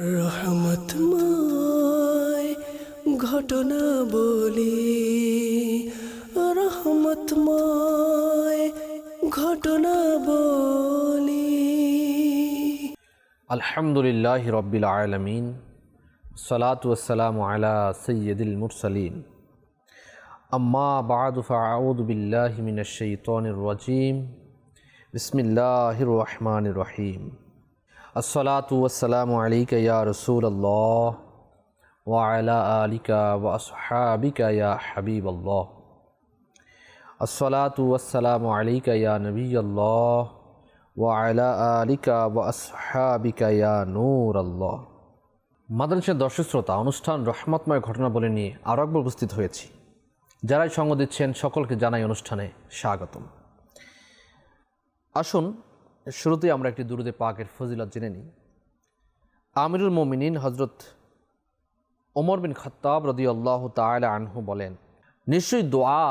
রহমতময় ঘটনা বলি। রহমতময় ঘটনা বলি। আলহামদুলিল্লাহ রব্বিল আলমিন, সালাত ওসালাম আলা সৈয়দুল মুরসালিন। আম্মা বাদ ফাউদ বিল্লাহ মিনাশাইতানির রাজিম। বিসমিল্লাহির রহমানির রহিম। আসসালাতু ওয়াসসালামু আলাইকা ইয়া রাসূলুল্লাহ ওয়া আলা আলিকা ওয়া আসহাবিকা ইয়া হাবিবাল্লাহ। আসসালাতু ওয়াসসালামু আলাইকা ইয়া নবিয়াল্লাহ ওয়া আলা আলিকা ওয়া আসহাবিকা ইয়া নূর আল্লাহ মাদ্রাসার দর্শক শ্রোতা অনুষ্ঠান রহমতময় ঘটনা বলে নিয়ে আরও একবার উপস্থিত হয়েছি। যারাই সঙ্গ দিচ্ছেন, সকলকে জানাই অনুষ্ঠানে স্বাগতম। আসুন শুরুতেই আমরা একটি দুরুদে পাকের ফজিলত জেনে নিই। আমিরুল মোমিনিন হজরত ওমর বিন খত্তাব রদি আল্লাহ তালা আনহু বলেন, নিশ্চয়ই দোয়া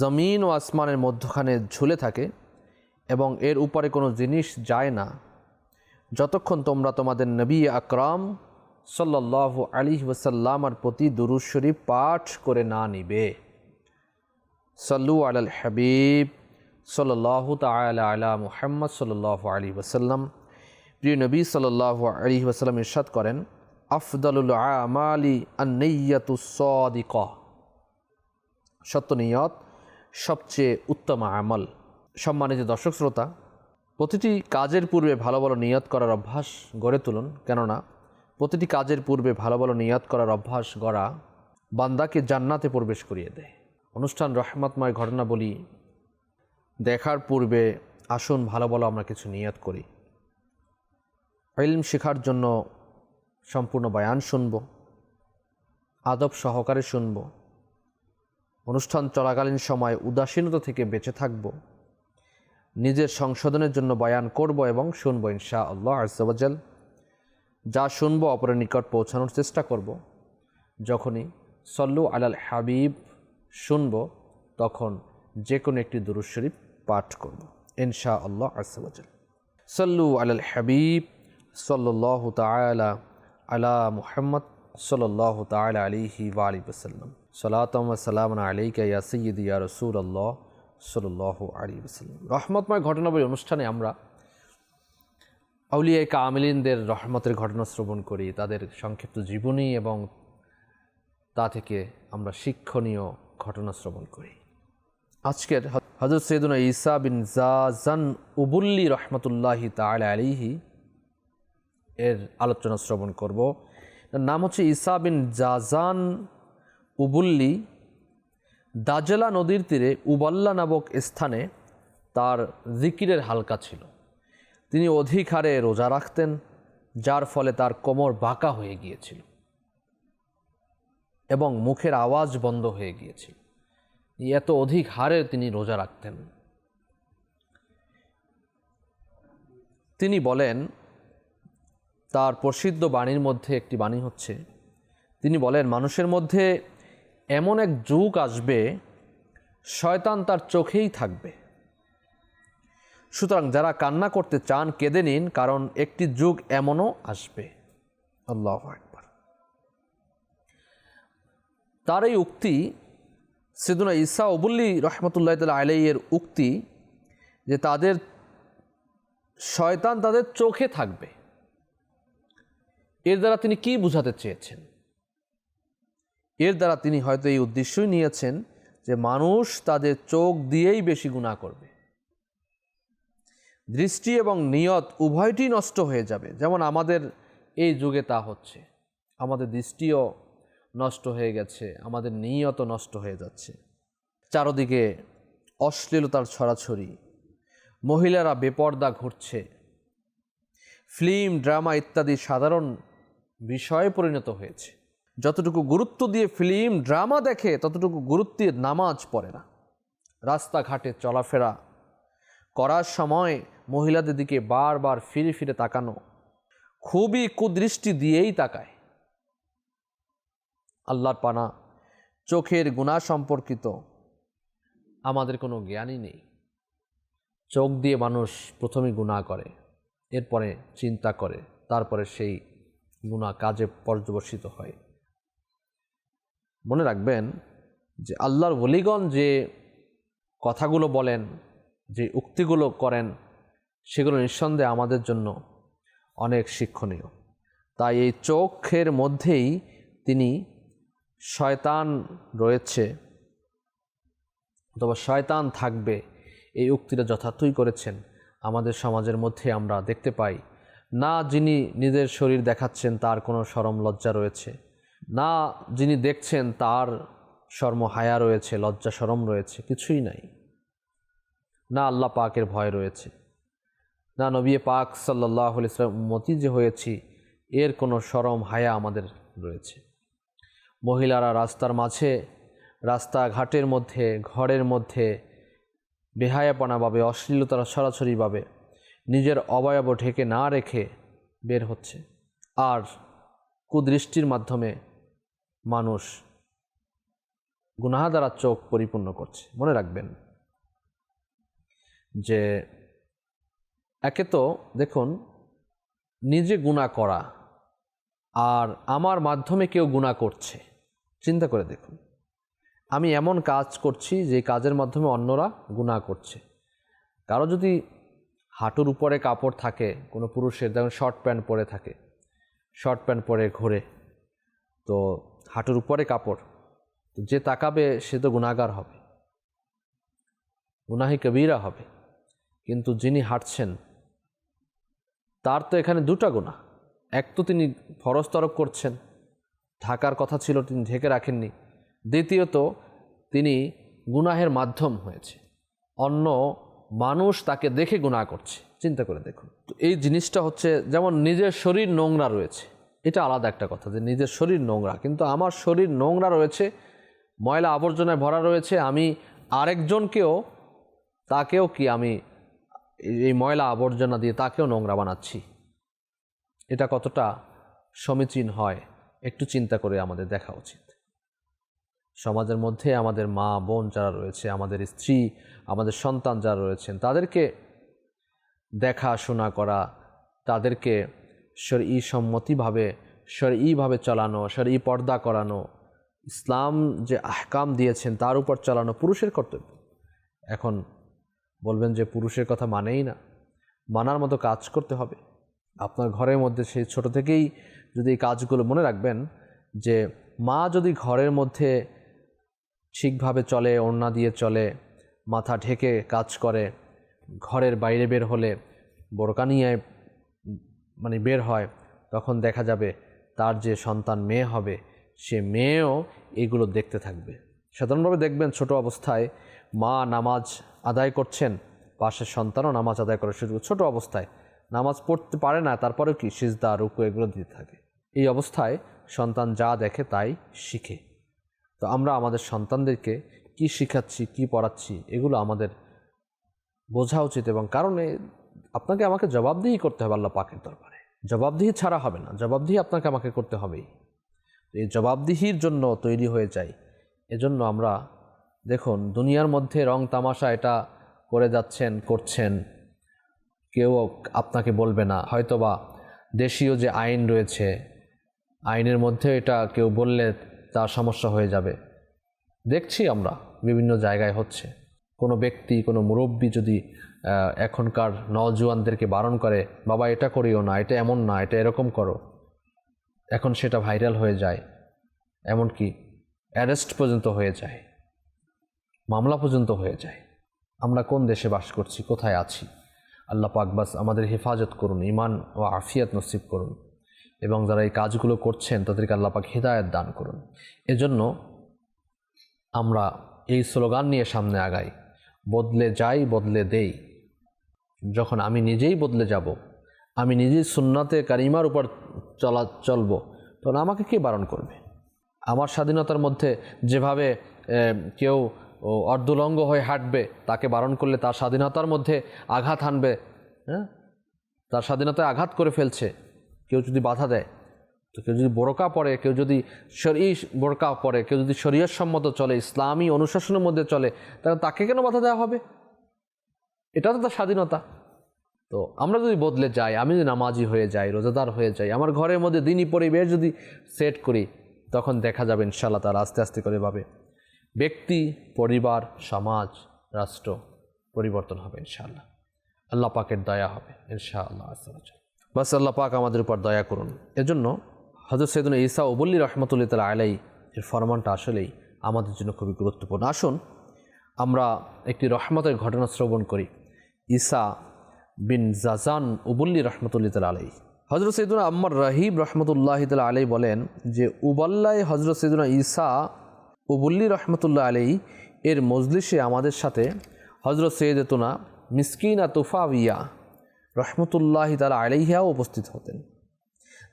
জমিন ও আসমানের মধ্যখানে ঝুলে থাকে এবং এর উপরে কোনো জিনিস যায় না। যতক্ষণ তোমরা তোমাদের নবী আকরাম সাল্লাহ আলী ওসাল্লামার প্রতি দুরুদ শরীফ পাঠ করে না নিবে। সল্লু আলাল হাবিব। সাল্লাহ তালা আলা মুহাম্মদ সাল্লাহ আলী ওসাল্লাম প্রিয় নবী সাল্লাহ আলী ওসাল্লাম ইরশাদ করেন, আফদালুল আমালি আন্নাইয়াতুসদিক সত্য নিয়ত, সবচেয়ে উত্তম আমল। সম্মানিত দর্শক শ্রোতা, প্রতিটি কাজের পূর্বে ভালো ভালো নিয়ত করার অভ্যাস গড়ে তুলুন। কেননা, প্রতিটি কাজের পূর্বে ভালো ভালো নিয়ত করার অভ্যাস গড়া বান্দাকে জান্নাতে প্রবেশ করিয়ে দেয়। অনুষ্ঠান রহমতময় ঘটনা বলি দেখার পূর্বে আসুন ভালো ভালো আমরা কিছু নিয়াত করি। ইলম শেখার জন্য সম্পূর্ণ বায়ান শুনব, আদব সহকারে শুনব, অনুষ্ঠান চলাকালীন সময় উদাসীনতা থেকে বেঁচে থাকব, নিজের সংশোধনের জন্য বয়ান করব এবং শুনব ইনশা আল্লাহ আজাল যা শুনব অপরের নিকট পৌঁছানোর চেষ্টা করব। যখনই সল্লু আলাল হাবিব শুনব, তখন যে কোনো একটি দুরুদ শরীফ পাঠ করব ইনশা আল্লাহ আজাল সল্লু আলাল হাবিব সল্লাহ তালা আলা মুহাম্মদ সল্লাহ তালা আলিহি ওয়ালি ওসাল্লাম সালাতম সালাম আলাইকা ইয়া সৈয়দ ইয়া রসুল আল্লাহ সাল্লাহ আলী ওসাল্লাম রহমতময় ঘটনাবলী অনুষ্ঠানে আমরা আউলিয়া কামিলিনদের রহমতের ঘটনা শ্রবণ করি, তাদের সংক্ষিপ্ত জীবনী এবং তা থেকে আমরা শিক্ষণীয় ঘটনা শ্রবণ করি। আজকের হজরত সৈদুনা ঈসা বিন জাজান উবুল্লি রহমতুল্লাহি তালা আলিহি এর আলোচনা শ্রবণ করব। নাম হচ্ছে ঈসা বিন জাজান উবুল্লি। দাজলা নদীর তীরে উবাল্লা নামক স্থানে তার জিকিরের হালকা ছিল। তিনি অধিক হারে রোজা রাখতেন, যার ফলে তার কোমর বাঁকা হয়ে গিয়েছিল এবং মুখের আওয়াজ বন্ধ হয়ে গিয়েছিল। এত অধিক হারে তিনি রোজা রাখতেন। তিনি বলেন, তার প্রসিদ্ধ বাণীর মধ্যে একটি বাণী হচ্ছে, তিনি বলেন, মানুষের মধ্যে এমন এক যুগ আসবে, শয়তান তার চোখেই থাকবে। সুতরাং যারা কান্না করতে চান, কেঁদে নিন, কারণ একটি যুগ এমনও আসবে। আল্লাহ একবার তার এই উক্তি সেদুনা ঈসা অবুল্লি রহমতুল্লাহ তাল আলাইয়ের উক্তি যে তাদের শয়তান তাদের চোখে থাকবে। এর দ্বারা তিনি কি বুঝাতে চেয়েছেন? এর দ্বারা তিনি হয়তো এই উদ্দেশ্যই নিয়েছেন যে মানুষ তাদের চোখ দিয়েই বেশি গুণা করবে। দৃষ্টি এবং নিয়ত উভয়টি নষ্ট হয়ে যাবে। যেমন আমাদের এই যুগে তা হচ্ছে। আমাদের দৃষ্টিও নষ্ট হয়ে গেছে, আমাদের নিয়ত নষ্ট হয়ে যাচ্ছে। চারদিকে অশ্লীলতার ছড়াছড়ি, মহিলারা বেপর্দা ঘুরছে। ফিল্ম, ড্রামা ইত্যাদি সাধারণ বিষয়ে পরিণত হয়েছে। যতটুকু গুরুত্ব দিয়ে ফিল্ম, ড্রামা দেখে, ততটুকু গুরুত্ব দিয়ে নামাজ পড়ে না। রাস্তাঘাটে চলাফেরা করার সময় মহিলাদের দিকে বারবার ফিরে ফিরে তাকানো খুবই কুদৃষ্টি দিয়েই তাকায়। আল্লাহর পানা, চোখের গুণা সম্পর্কিত আমাদের কোনো জ্ঞানই নেই। চোখ দিয়ে মানুষ প্রথমে গুণা করে, এরপরে চিন্তা করে, তারপরে সেই গুণা কাজে পর্যবসিত হয়। মনে রাখবেন যে আল্লাহর বলিগণ যে কথাগুলো বলেন, যে উক্তিগুলো করেন, সেগুলো নিঃসন্দেহে আমাদের জন্য অনেক শিক্ষণীয়। তাই এই চোখের মধ্যেই তিনি শয়তান রয়েছে অথবা শয়তান থাকবে, এই উক্তিটা যথার্থই করেছেন। আমাদের সমাজের মধ্যে আমরা দেখতে পাই, না যিনি নিজের শরীর দেখাচ্ছেন তার কোনো সরম লজ্জা রয়েছে, না যিনি দেখছেন তার শর্ম হায়া রয়েছে, লজ্জা সরম রয়েছে, কিছুই নাই। না আল্লাহ পাকের ভয় রয়েছে, না নবী পাক সাল্লাহ ইসলাম মতি যে হয়েছি, এর কোনো সরম হায়া আমাদের রয়েছে। মহিলারা রাস্তার মাঝে, রাস্তাঘাটের মধ্যে, ঘরের মধ্যে বেহায়াপনাভাবে, অশ্লীলতার সরাসরিভাবে নিজের অবয়ব ঢেকে না রেখে বের হচ্ছে। আর কুদৃষ্টির মাধ্যমে মানুষ গুনাহা দ্বারা চোখ পরিপূর্ণ করছে। মনে রাখবেন যে একে তো, দেখুন, নিজে গুণা করা, আর আমার মাধ্যমে কেউ গুণা করছে। চিন্তা করে দেখুন। আমি এমন কাজ করছি যে কাজের মাধ্যমে অন্যরা গুণা করছে। কারও যদি হাঁটুর উপরে কাপড় থাকে, কোনো পুরুষের, যেমন শর্ট প্যান্ট পরে থাকে শর্ট প্যান্ট পরে ঘোরে, তো হাঁটুর উপরে কাপড়, তো যে তাকাবে সে তো গুণাগার হবে। গুনাহি কবিরা হবে। কিন্তু যিনি হাঁটছেন, তার তো এখানে দুটা গুণা এক তো তিনি ফরজ তরক করছেন ঢাকার কথা ছিল, তিনি ঢেকে রাখেননি। দ্বিতীয়ত, তিনি গুনাহের মাধ্যম হয়েছে। অন্য মানুষ তাকে দেখে গুনাহ করছে। চিন্তা করে দেখুন। তো এই জিনিসটা হচ্ছে, যেমন নিজের শরীর নোংরা রয়েছে, এটা আলাদা একটা কথা যে নিজের শরীর নোংরা। কিন্তু আমার শরীর নোংরা রয়েছে, ময়লা আবর্জনায় ভরা রয়েছে, আমি আরেকজনকেও, তাকেও কি আমি এই ময়লা আবর্জনা দিয়ে তাকেও নোংরা বানাচ্ছি? এটা কতটা সমীচীন হয়? একটু চিন্তা করে আমাদের দেখা উচিত। সমাজের মধ্যে আমাদের মা, বোন যারা রয়েছে, আমাদের স্ত্রী, আমাদের সন্তান যারা রয়েছেন, তাদেরকে দেখাশোনা করা, তাদেরকে শরী সম্মতিভাবে শরীভাবে চালানো শরী পর্দা করানো, ইসলাম যে আহকাম দিয়েছেন তার উপর চালানো পুরুষের কর্তব্য। এখন বলবেন যে পুরুষের কথা মানেই না। মানার মতো কাজ করতে হবে। আপনার ঘরের মধ্যে সেই ছোট থেকেই যদি এই কাজগুলো মনে রাখবেন যে মা যদি ঘরের মধ্যে ঠিকভাবে চলে, ওড়না দিয়ে চলে, মাথা ঢেকে কাজ করে, ঘরের বাইরে বের হলে বোরকা নিয়ে মানে বের হয়, তখন দেখা যাবে তার যে সন্তান মেয়ে হবে, সে মেয়েও এগুলো দেখতে থাকবে। সাধারণভাবে দেখবেন ছোট অবস্থায় মা নামাজ আদায় করছেন, পাশের সন্তানও নামাজ আদায় করে শুরু, ছোট অবস্থায়। নামাজ পড়তে পারে না, তারপরেও কি, সিজদা, রুকু, এগুলো দিতে থাকে। এই অবস্থায় সন্তান যা দেখে তাই শিখে। তো আমরা আমাদের সন্তানদেরকে কি শিখাচ্ছি, কি পড়াচ্ছি, এগুলো আমাদের বোঝা উচিত এবং কারণে আপনাকে আমাকে জবাবদিহি করতে হবে আল্লাহ পাকের দরবারে। জবাবদিহি ছাড়া হবে না, জবাবদিহি আপনাকে আমাকে করতে হবেই। এই জবাবদিহির জন্য তৈরি হয়ে যাই, এজন্য আমরা দেখুন দুনিয়ার মধ্যে রং তামাশা এটা করে যাচ্ছেন, করছেন, কেউ আপনাকে বলবে না। হয়তোবা দেশীয় যে আইন রয়েছে আইনের মধ্যে এটা কেউ বললে তার সমস্যা হয়ে যাবে। দেখছি আমরা বিভিন্ন জায়গায় হচ্ছে। কোনো ব্যক্তি, কোনো মুরব্বী যদি এখনকার নওজোয়ানদেরকে বারণ করে, বাবা, এটা করিও না, এটা এমন না, এটা এরকম করো। এখন সেটা ভাইরাল হয়ে যায়। এমনকি অ্যারেস্ট পর্যন্ত হয়ে যায়। মামলা পর্যন্ত হয়ে যায়। আমরা কোন দেশে বাস করছি, কোথায় আছি? আল্লাহ পাকবাস আমাদের হেফাজত করুন ইমান ও আফিয়াত নসিব করুন। এবং যারা এই কাজগুলো করছেন, তাদেরকে আল্লাহ পাক হৃদায়ত দান করুন। এজন্য আমরা এই স্লোগান নিয়ে সামনে আগাই, বদলে যাই, বদলে দেই। যখন আমি নিজেই বদলে যাব, আমি নিজেই সুন্নাতে কারিমার উপর চলা, চলব, তখন আমাকে কে বারণ করবে? আমার স্বাধীনতার মধ্যে যেভাবে কেউ অর্ধলঙ্গ হয়ে হাঁটবে, তাকে বারণ করলে তার স্বাধীনতার মধ্যে আঘাত হানবে হ্যাঁ? তার স্বাধীনতায় আঘাত করে ফেলছে। কেউ যদি বাধা দেয়, তো কেউ যদি বোরকা পরে, কেউ যদি শরী বোরকা পরে, কেউ যদি শরীয়ত সম্মত চলে, ইসলামী অনুশাসনের মধ্যে চলে, তাহলে তাকে কেন বাধা দেওয়া হবে? এটা তো তার স্বাধীনতা। তো আমরা যদি বদলে যাই, আমি যদি নামাজি হয়ে যাই, রোজাদার হয়ে যাই, আমার ঘরের মধ্যে দিনই পরিবেশ যদি সেট করি, তখন দেখা যাবে ইনশাল্লাহ তার আস্তে আস্তে করে ভাবে ব্যক্তি, পরিবার, সমাজ, রাষ্ট্র পরিবর্তন হবে ইনশাআল্লাহ। আল্লাহ পাকের দয়া হবে ইনশাআল্লাহ বাস আল্লাহ পাক আমাদের উপর দয়া করুন। এজন্য হজরত সৈদুল ঈসা ওবল্লি রহমতুল্লাহ তালা আলাই এর ফরমানটা আসলেই আমাদের জন্য খুবই গুরুত্বপূর্ণ। আসুন, আমরা একটি রহমতের ঘটনা শ্রবণ করি। ঈসা বিন জাজান উবুল্লি রহমতুল্লাহ তালা আলাই হজরত সৈদুল আম্মার রাহিব রহমতুল্লাহ তালা আলাই বলেন যে, উবাল্লায় হজরত সৈদুল ঈসা উবুল্লি রহমতুল্লাহ আলাই এর মজলিসে আমাদের সাথে হজরত সৈয়দতুনা মিসকিনা তুফাবিয়া রহমতুল্লাহ তালা আলাইহিয়াও উপস্থিত হতেন।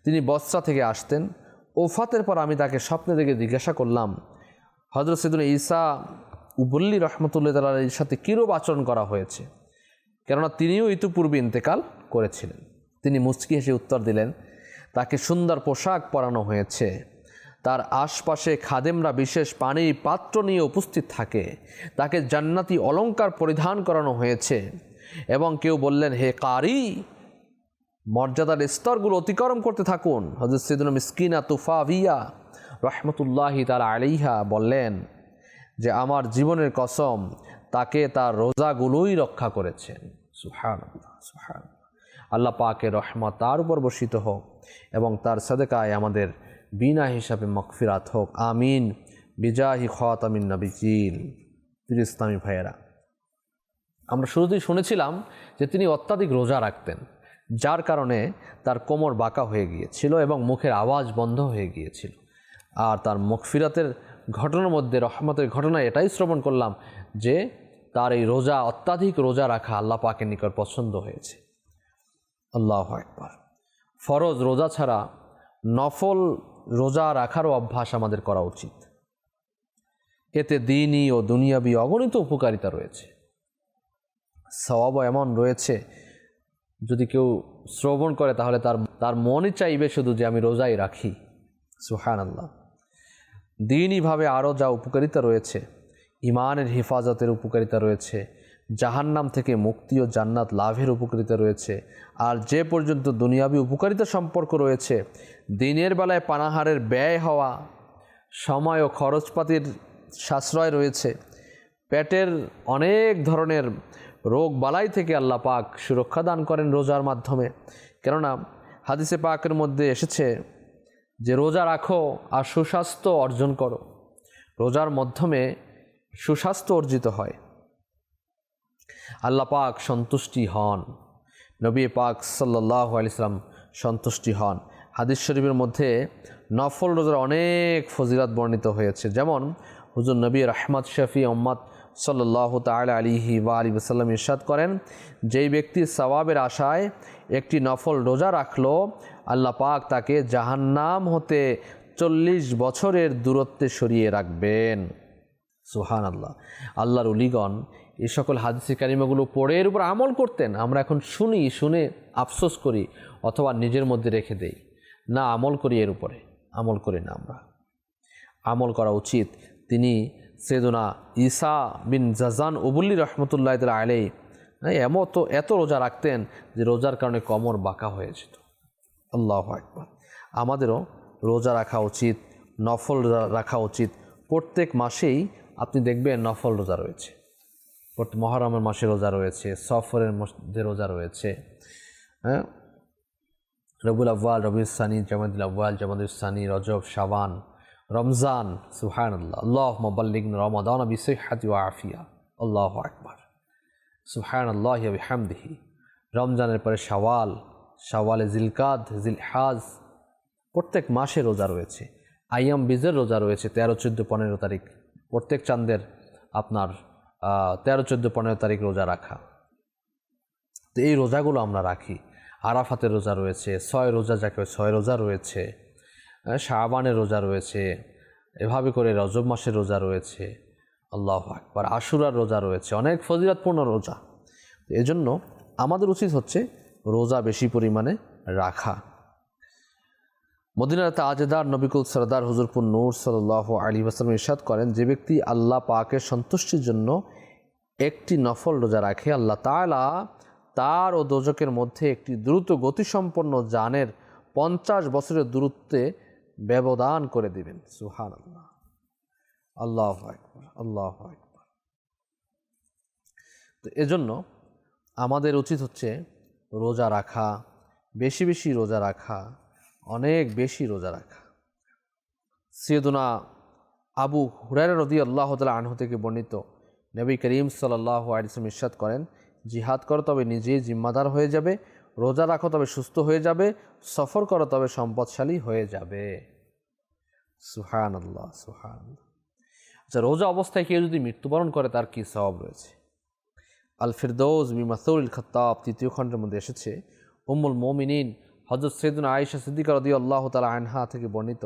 তিনি বস্ত্রা থেকে আসতেন। ওফাতের পর আমি তাকে স্বপ্নে দেখে জিজ্ঞাসা করলাম হজরত সৈদুল ঈসা উবল্লি রহমতুল্লাহ তালার সাথে কীরূপ আচরণ করা হয়েছে? কেননা তিনিও ইতিপূর্বে ইন্তেকাল করেছিলেন। তিনি মুচকি হেসে উত্তর দিলেন, তাকে সুন্দর পোশাক পরানো হয়েছে। তার আশপাশে খাদেমরা বিশেষ পানির পাত্র নিয়ে উপস্থিত থাকে। তাকে জান্নাতি অলঙ্কার পরিধান করানো হয়েছে। এবং কেউ বললেন, হে কারি, মর্যাদার স্তরগুলো অতিক্রম করতে থাকুন। হজরত সিদুল মিসকিনা তুফাভিয়া রহমতুল্লাহি তার আলিহা বললেন যে, আমার জীবনের কসম, তাকে তার রোজাগুলোই রক্ষা করেছেন। সুহান সুহান আল্লাহ পাকে রহমত তার উপর বর্ষিত হোক এবং তার সাদেকায় আমাদের বিনা হিসাবে মকফিরাত হোক। আমিন। বিজাহি খতামিন নবিজিল। ইসলামী ভাইয়েরা আমরা শুরুতেই শুনেছিলাম যে তিনি অত্যাধিক রোজা রাখতেন, যার কারণে তার কোমর বাঁকা হয়ে গিয়েছিল এবং মুখের আওয়াজ বন্ধ হয়ে গিয়েছিল। আর তার মুখফিরাতের ঘটনার মধ্যে, রহমতের ঘটনা এটাই শ্রবণ করলাম যে তার এই রোজা, অত্যাধিক রোজা রাখা আল্লাহ পাকের নিকট পছন্দ হয়েছে। আল্লাহ একবার ফরজ রোজা ছাড়া নফল রোজা রাখারও অভ্যাস আমাদের করা উচিত। এতে দিনই ও দুনিয়াবি অগণিত উপকারিতা রয়েছে। স্বভাবও এমন রয়েছে, যদি কেউ শ্রবণ করে তাহলে তার তার মনই চাইবে শুধু যে আমি রোজাই রাখি। সুহান আল্লাহ দিনইভাবে আরও যা উপকারিতা রয়েছে ইমানের হেফাজতের উপকারিতা রয়েছে, জাহান্নাম থেকে মুক্তি ও জান্নাত লাভের উপকারিতা রয়েছে, আর যে পর্যন্ত দুনিয়াবি উপকারিতা সম্পর্ক রয়েছে, দিনের বেলায় পানাহারের ব্যয় হওয়া, সময় ও খরচপাতির সাশ্রয় রয়েছে, পেটের অনেক ধরনের রোগ বালাই থেকে আল্লাহ পাক সুরক্ষা দান করেন রোজার মাধ্যমে। কেননা, হাদিসে পাকের মধ্যে এসেছে যে, রোজা রাখো আর সুস্বাস্থ্য অর্জন করো। রোজার মাধ্যমে সুস্বাস্থ্য অর্জিত হয়। আল্লাহ পাক সন্তুষ্টি হন। নবী পাক সাল্লাহ আলিয়াল্লাম সন্তুষ্টি হন। হাদিস শরীফের মধ্যে নফল রোজার অনেক ফজিলাত বর্ণিত হয়েছে। যেমন, হুজুর নবী রহমত শফি মোহাম্মদ সাল্লাহ তাল আলিহি বা আলী ওসাল্লাম ইরশাদ করেন, যেই ব্যক্তি সওয়াবের আশায় একটি নফল রোজা রাখল, আল্লাহ পাক তাকে জাহান্নাম হতে চল্লিশ বছরের দূরত্বে সরিয়ে রাখবেন। সুহান আল্লাহ আল্লাহর উলিগণ এই সকল হাদিসি কারিমাগুলো পড়ে এর উপর আমল করতেন, আমরা এখন শুনি, শুনে আফসোস করি অথবা নিজের মধ্যে রেখে দেই। না, আমল করি এর উপরে, আমল করি না আমরা। আমল করা উচিত। তিনি সেদুনা ঈসা বিন জাজান উবুল্লি রহমতুল্লাহ তাল আলাই এমন তো এত রোজা রাখতেন যে রোজার কারণে কমর বাঁকা হয়ে যেত। আল্লাহ একবার আমাদেরও রোজা রাখা উচিত, নফল রাখা উচিত। প্রত্যেক মাসেই আপনি দেখবেন নফল রোজা রয়েছে। মহরমের মাসে রোজা রয়েছে, সফরের মধ্যে রোজা রয়েছে হ্যাঁ? রবুল আব্বাল রবি সানি জামাদুল আব্বাল জামাদুল সানি, রজব, শাবান রমজান সুহান আল্লাহ মবাল্লিগ রমাদান বিসহাতি আফিয়া। আল্লাহ আকবার। সুহান আল্লাহ হামদিহি রমজানের পরে শাওয়াল, শাওয়ালে জিলকাদ, জিলহাজ। প্রত্যেক মাসে রোজা রয়েছে। আইয়াম বিজের রোজা রয়েছে তেরো, চোদ্দ, পনেরো তারিখ। প্রত্যেক চাঁদের আপনার তেরো, চোদ্দ, পনেরো তারিখ রোজা রাখা। তো এই রোজাগুলো আমরা রাখি। আরাফাতের রোজা রয়েছে, ছয় রোজা যাকে ছয় রোজা রয়েছে। শাহবানের রোজা রয়েছে, এভাবে করে রজব মাসের রোজা রয়েছে, আল্লাহ আকবার, আশুরার রোজা রয়েছে, অনেক ফজিলাতপূর্ণ রোজা। এজন্য আমাদের উচিত হচ্ছে রোজা বেশি পরিমাণে রাখা। মদিনার তাজেদার নবিকুল সরদার হুজুরপুর নূর সাল্লাহ আলী আসলাম ইরশাদ করেন, যে ব্যক্তি আল্লাহ পাকের সন্তুষ্টির জন্য একটি নফল রোজা রাখে, আল্লাহ তালা তার ও দোজকের মধ্যে একটি দ্রুত গতিসম্পন্ন যানের পঞ্চাশ বছরের দূরত্বে ব্যবধান করে দিবেন। সুহান আল্লাহ আল্লাহ আকবর আল্লাহ আকবর। তো এজন্য আমাদের উচিত হচ্ছে রোজা রাখা, বেশি বেশি রোজা রাখা, অনেক বেশি রোজা রাখা। সিয়দুনা আবু হুরার রদি আল্লাহ তালা আনহু থেকে বর্ণিত নবী করিম সাল্লাহ আলিসম ইরশাদ করেন, জিহাদ করো তবে নিজেই জিম্মাদার হয়ে যাবে রোজা রাখো তবে সুস্থ হয়ে যাবে, সফর করো তবে সম্পদশালী হয়ে যাবে। সুহান আল্লাহ সুহান আচ্ছা রোজা অবস্থায় কেউ যদি মৃত্যুবরণ করে, তার কী স্বভাব রয়েছে? আল ফিরদৌজ বিমাসুল খত্তাব তৃতীয় খণ্ডের মধ্যে এসেছে, উম্মুল মোমিনিন হজরত সৈদুন আয়েশা সিদ্দিকা রদি আল্লাহ তালা আনহা থেকে বর্ণিত।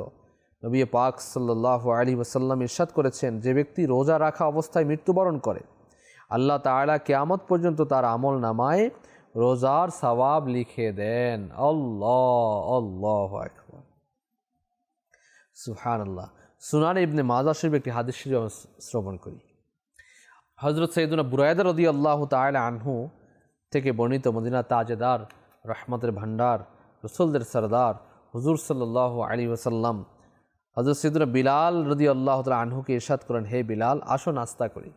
নবী পাক সাল্লাহ আলী ওসাল্লাম ইরশাদ করেছেন, যে ব্যক্তি রোজা রাখা অবস্থায় মৃত্যুবরণ করে, আল্লাহ তাআলা কেয়ামত পর্যন্ত তার আমল নামায় রোজার সওয়াব লিখে দেন। আল্লাহ আল্লাহ সুহান আল্লাহ সুনান ইবনে মাজা শরীফ একটি হাদিস শরীফ শ্রবণ করি। হজরত সৈদুনা বুরায়দা রদি আল্লাহ তাআলা আনহু থেকে বর্ণিত মদিনা তাজেদার, রহমতের ভান্ডার রসুলদের সরদার, হুজুর সাল্লাহ আলী ওসাল্লাম হজরত সৈদুনা বিলাল রদি আল্লাহ তালা আনহুকে ইরশাদ করেন, হে বিলাল, আসো নাস্তা করি।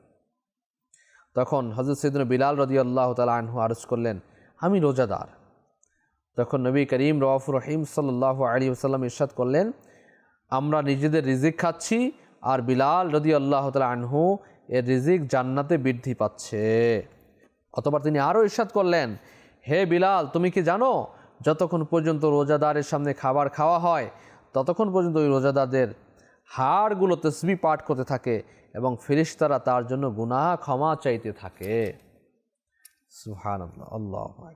তখন হজরত সৈদুনা বিলাল রদি আল্লাহ তালা আনহু আরজ করলেন, আমি রোজাদার। তখন নবী করিম রফুর রহিম সাল্লাহ আলী ওসাল্লাম ইরশাদ করলেন, আমরা নিজেদের রিজিক খাচ্ছি আর বিলাল রদি আল্লাহ তালা আনহু এর রিজিক জান্নাতে বৃদ্ধি পাচ্ছে। অতবার তিনি আরও ইরশাদ করলেন, হে বিলাল, তুমি কি জানো, যতক্ষণ পর্যন্ত রোজাদারের সামনে খাবার খাওয়া হয়, ততক্ষণ পর্যন্ত ওই রোজাদারদের হাড়গুলো তসবি পাঠ করতে থাকে। এবং ফেরিস্তারা তার জন্য গুনাহ ক্ষমা চাইতে থাকে। সুহান আল্লাহ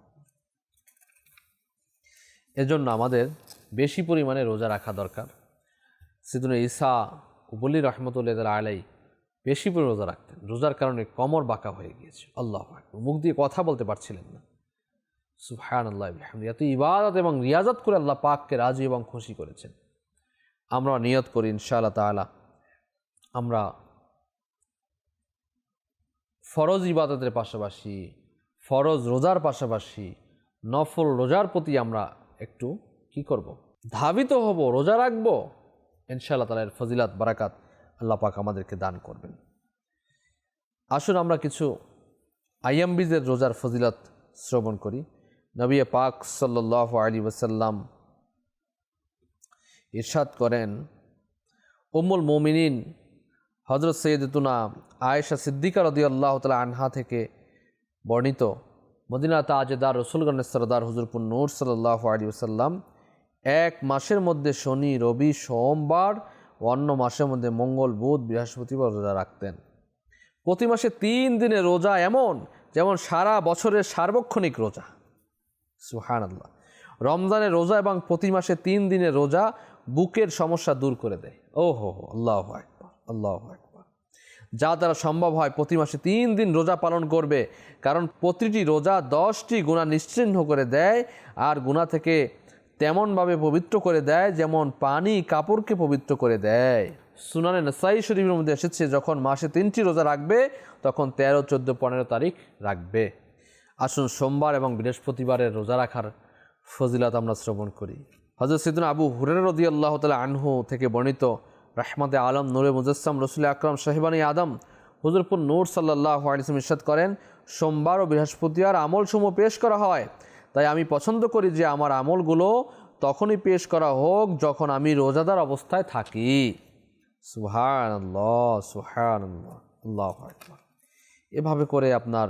এজন্য আমাদের বেশি পরিমাণে রোজা রাখা দরকার। সিদুল ঈসা উবলি রহমতুল্লাহ আলাই বেশি করে রোজা রাখতেন। রোজার কারণে কমর বাঁকা হয়ে গিয়েছে। আল্লাহ। মুখ দিয়ে কথা বলতে পারছিলেন না। সুহান আল্লাহ এত ইবাদত এবং রিয়াজত করে আল্লাহ পাককে রাজি এবং খুশি করেছেন। আমরা নিয়ত করি ইনশাআল্লাহ তাআলা। আমরা ফরজ ইবাদতের পাশাপাশি, ফরজ রোজার পাশাপাশি, নফল রোজার প্রতি আমরা একটু কি করব। ধাবিত হব, রোজা রাখব। ইনশাআল্লাহ তালার ফজিলাত, বারাকাত আল্লাহ পাক আমাদেরকে দান করবেন। আসুন আমরা কিছু আইয়াম্বিজের রোজার ফজিলাত শ্রবণ করি। নবী পাক সাল্লাহ আলী ওসাল্লাম ইরশাদ করেন, উম্মুল মোমিনিন হজরত সৈয়দতুনা আয়েশা সিদ্দিকা রদি আল্লাহ তালা আনহা থেকে বর্ণিত মদিনা তাজেদার রসুলগণের সরদার হুজুরপুর নূর সাল্লাহ আলী ওসাল্লাম এক মাসের মধ্যে শনি, রবি, সোমবার অন্য মাসের মধ্যে মঙ্গল, বুধ, বৃহস্পতিবার রোজা রাখতেন। প্রতি মাসে তিন দিনে রোজা এমন, যেমন সারা বছরের সার্বক্ষণিক রোজা। সুহান আল্লাহ রমজানের রোজা এবং প্রতি মাসে তিন দিনের রোজা বুকের সমস্যা দূর করে দেয়। ও হো আল্লাহ একবার আল্লাহ যা দ্বারা সম্ভব হয় প্রতি মাসে তিন দিন রোজা পালন করবে, কারণ প্রতিটি রোজা দশটি গুণা নিশ্চিহ্ন করে দেয় আর গুণা থেকে তেমনভাবে পবিত্র করে দেয় যেমন পানি কাপড়কে পবিত্র করে দেয়। সুনানে নাসাই শরীফের মধ্যে এসেছে, যখন মাসে তিনটি রোজা রাখবে, তখন তেরো, চোদ্দ, পনেরো তারিখ রাখবে। আসুন সোমবার এবং বৃহস্পতিবারের রোজা রাখার ফজিলাত আমরা শ্রবণ করি। হজরত সিদ্দিন আবু হুরের রদি আল্লাহ তালা আনহু থেকে বর্ণিত রাহমাদে আলম, নুরে মুজাসম রসুল আকরম শাহিবানী আদম, হুজুরপুর নূর সাল্লাহ আলিসম ইরশাদ করেন, সোমবার ও বৃহস্পতিবার আমলসমূহ পেশ করা হয়। তাই আমি পছন্দ করি যে আমার আমলগুলো তখনই পেশ করা হোক যখন আমি রোজাদার অবস্থায় থাকি। সুহান এভাবে করে আপনার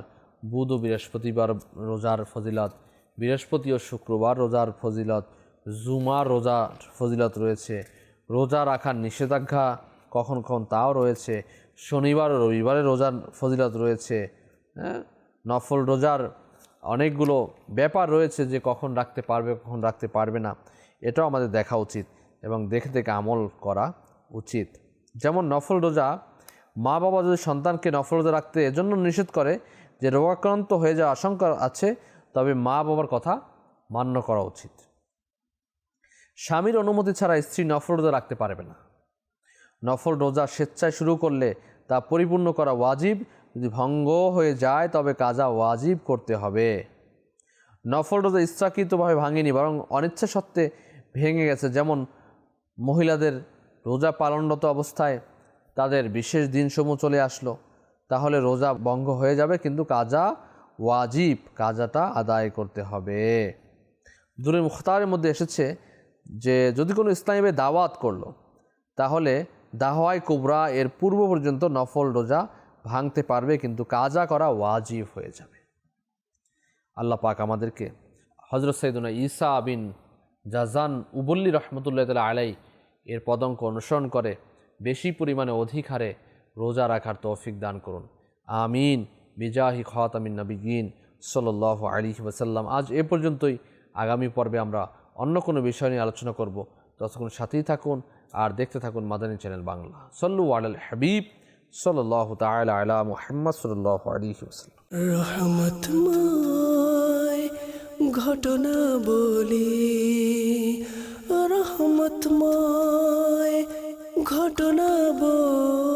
বুধ ও বৃহস্পতিবার রোজার ফজিলত, বৃহস্পতি ও শুক্রবার রোজার ফজিলত, জুমার রোজার ফজিলত রয়েছে। রোজা রাখার নিষেধাজ্ঞা কখন কখন তাও রয়েছে। শনিবার ও রবিবারের রোজার ফজিলত রয়েছে। হ্যাঁ? নফল রোজার অনেকগুলো ব্যাপার রয়েছে যে কখন রাখতে পারবে, কখন রাখতে পারবে না। এটাও আমাদের দেখা উচিত এবং দেখে দেখে আমল করা উচিত। যেমন নফল রোজা মা বাবা যদি সন্তানকে নফল রোজা রাখতে এজন্য নিষেধ করে যে রোগাক্রান্ত হয়ে যাওয়ার আশঙ্কা আছে, তবে মা বাবার কথা মান্য করা উচিত। স্বামীর অনুমতি ছাড়া স্ত্রী নফল রোজা রাখতে পারবে না। নফল রোজা স্বেচ্ছায় শুরু করলে তা পরিপূর্ণ করা ওয়াজিব। যদি ভঙ্গ হয়ে যায়, তবে কাজা ওয়াজিব করতে হবে। নফল রোজা ইচ্ছাকৃতভাবে ভাঙেনি, বরং অনিচ্ছা সত্ত্বে ভেঙে গেছে। যেমন মহিলাদের রোজা পালনরত অবস্থায় তাদের বিশেষ দিনসমূহ চলে আসলো, তাহলে রোজা ভঙ্গ হয়ে যাবে, কিন্তু কাজা ওয়াজিব, কাজাটা আদায় করতে হবে। দুরে মুখতারের মধ্যে এসেছে যে যদি কোনো ইসলামী দাওয়াত করল, তাহলে দাহওয়াই কুবরা এর পূর্ব পর্যন্ত নফল রোজা ভাঙতে পারবে, কিন্তু কাজা করা ওয়াজিব হয়ে যাবে। আল্লাহ পাক আমাদেরকে হজরত সৈদুনা ঈসা বিন জাজান উবল্লি রহমতুল্লাহ তালা আলাই এর পদঙ্ক অনুসরণ করে বেশি পরিমাণে অধিক হারে রোজা রাখার তৌফিক দান করুন। আমিন। বিজাহি খাতামিন নবীন সাল্লাহ আলী ওসাল্লাম আজ এ পর্যন্তই। আগামী পর্বে আমরা অন্য কোনো বিষয় নিয়ে আলোচনা করব। ততক্ষণ সাথেই থাকুন আর দেখতে থাকুন মাদানী চ্যানেল বাংলা। সল্লু আল হাবিব সাল্লাহ তালা আলা মুহাম্মদ সাল্লাহ আলী রহমতময় ঘটনা বলি, রহমতময় ঘটনা বলি।